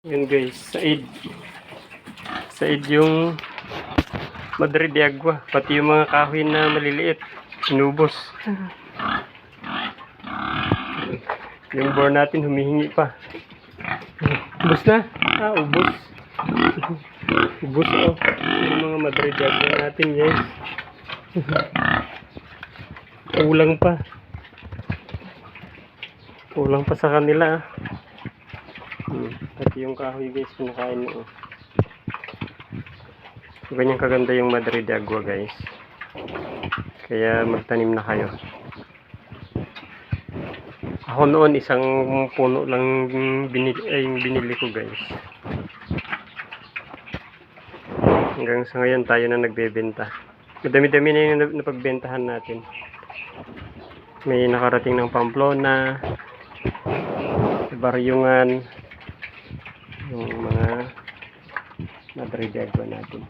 Yun guys, Said. Said yung Madre de Agua. Pati yung mga kahoy na maliliit. Inubos. yung bore natin humihingi pa. Ubus na. Ah, ubus. ubus oh. Yung mga Madre de Agua natin guys. Kulang pa. Kulang pa sa kanila ah. Hmm. Pati yung kahoy guys, pinakain mo. oh. Ganyan kaganda yung Madre de Agua guys. Kaya magtanim na kayo. Ako noon isang puno lang binili, ay, binili ko guys. Hanggang sa ngayon tayo na nagbebenta. Madami-dami na yung nap- napagbentahan natin. May nakarating ng Pamplona, Baryungan, yung mga Madre de Agua natin.